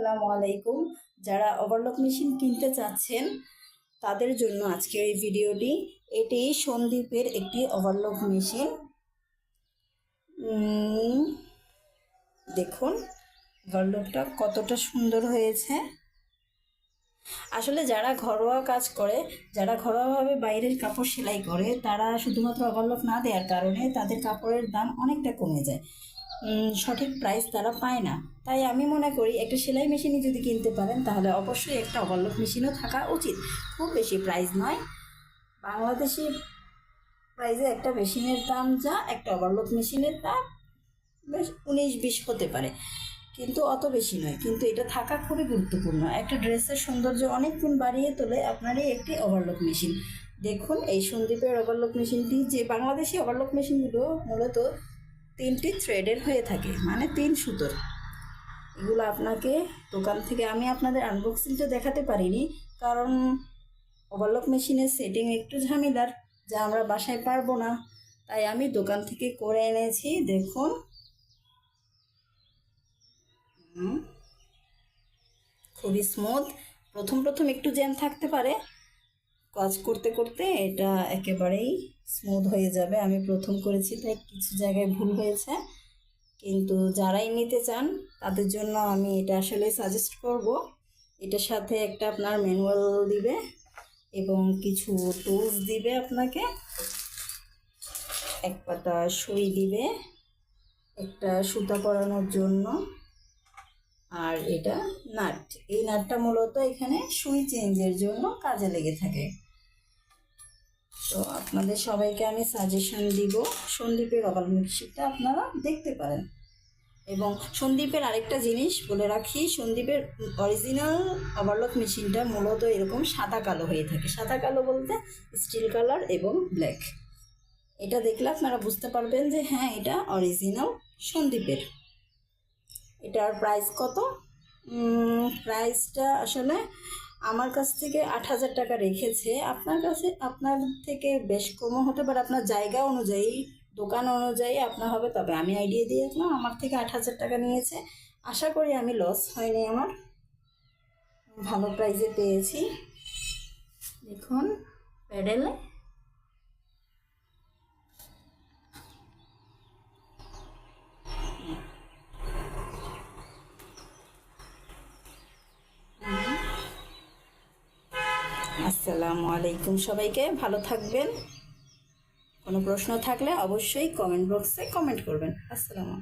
আসসালামু আলাইকুম। যারা ওভারলক মেশিন কিনতে চাচ্ছেন, তাদের জন্য আজকের এই ভিডিওটি এটি সন্দীপের একটি ওভারলক মেশিন দেখুন ওভারলকটা কতটা সুন্দর হয়েছে। আসলে যারা ঘরোয়া কাজ করে, যারা ঘরোয়াভাবে বাইরের কাপড় সেলাই করে, তারা শুধুমাত্র ওভারলক না দেওয়ার কারণে তাদের কাপড়ের দাম অনেকটা কমে যায়। সঠিক প্রাইস তারা পায় না। তাই আমি মনে করি একটা সেলাই মেশিনই যদি কিনতে পারেন, তাহলে অবশ্যই একটা ওভারলক মেশিনও থাকা উচিত। খুব বেশি প্রাইস নয়। বাংলাদেশি প্রাইসে একটা মেশিনের দাম যা, একটা ওভারলক মেশিনের দাম বেশ উনিশ, বিশ হতে পারে। কিন্তু অত বেশি নয়। কিন্তু এটা থাকা খুবই গুরুত্বপূর্ণ। একটা ড্রেসের সৌন্দর্য অনেক বাড়িয়ে তোলে আপনার একটি ওভারলক মেশিন দেখুন, এই সন্দীপের ওভারলক মেশিনটি যে বাংলাদেশি ওভারলক মেশিনগুলো মূলত তিনটি থ্রেডের হয়ে থাকে মানে তিন সুতোর। এগুলো আপনাকে দোকান থেকে আমি আপনাদের আনবক্সিংটা দেখাতে পারিনি, কারণ ওভারলক মেশিনের সেটিং একটু ঝামেলার, যা আমরা বাসায় পারব না। তাই আমি দোকান থেকে করে এনেছি, দেখুন। খুবই স্মুথ প্রথম প্রথম একটু জ্যাম থাকতে পারে কাজ করতে করতে এটা একেবারেই স্মুথ হয়ে যাবে। আমি প্রথম করেছি, তাই কিছু জায়গায় ভুল হয়েছে। কিন্তু যারাই নিতে চান, তাদের জন্য আমি এটা আসলে সাজেস্ট করব। এটার সাথে একটা আপনার ম্যানুয়াল দিবে এবং কিছু টুলস দিবে আপনাকে। এক পাতা সই দিবে, একটা সুতা পরানোর জন্য। আর এটা নাট। এই নাটটা মূলত এখানে সুই চেঞ্জের জন্য কাজে লেগে থাকে। তো আপনাদের সবাইকে আমি সাজেশন দিব, সন্দীপের ওভার মিক্সিটা আপনারা দেখতে পারেন। এবং সন্দীপের আরেকটা জিনিস বলে রাখি, সন্দীপের অরিজিনাল ওভারলক মেশিনটা মূলত এরকম সাদা কালো হয়ে থাকে। সাদা কালো বলতে স্টিল কালার এবং ব্ল্যাক এটা দেখলে আপনারা বুঝতে পারবেন যে হ্যাঁ এটা অরিজিনাল সন্দীপের। এটার প্রাইস কত? প্রাইসটা আসলে আমার কাছ থেকে আট হাজার টাকা রেখেছে। আপনার কাছে, আপনার থেকে বেশ কমও হতে পারে। আপনার জায়গা অনুযায়ী, দোকান অনুযায়ী আপনার হবে, তবে আমি আইডিয়া দিয়ে রাখলাম আমার থেকে আট হাজার টাকা নিয়েছে। আশা করি আমি লস হয়নি আমার। ভালো প্রাইসে পেয়েছি। দেখুন, প্যাডেলে আসসালামু আলাইকুম সবাইকে ভালো থাকবেন। কোনো প্রশ্ন থাকলে অবশ্যই কমেন্ট বক্সে কমেন্ট করবেন। আসসালামু